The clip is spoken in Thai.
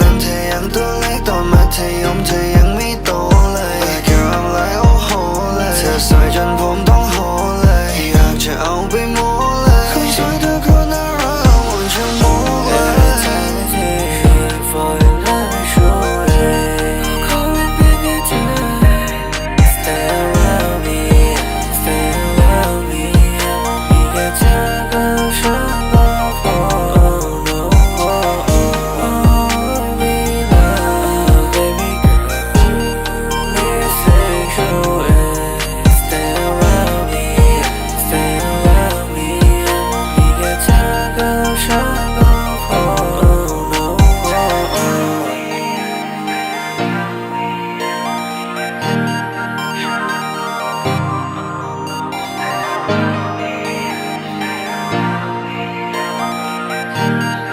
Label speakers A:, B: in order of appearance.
A: นั้นเธอยังตัวเล็กตอนมัธยมเธอยังไม่โตเลย But girl I'm like oh ho เลยเธอสวยจนผมต้อง
B: Thank you.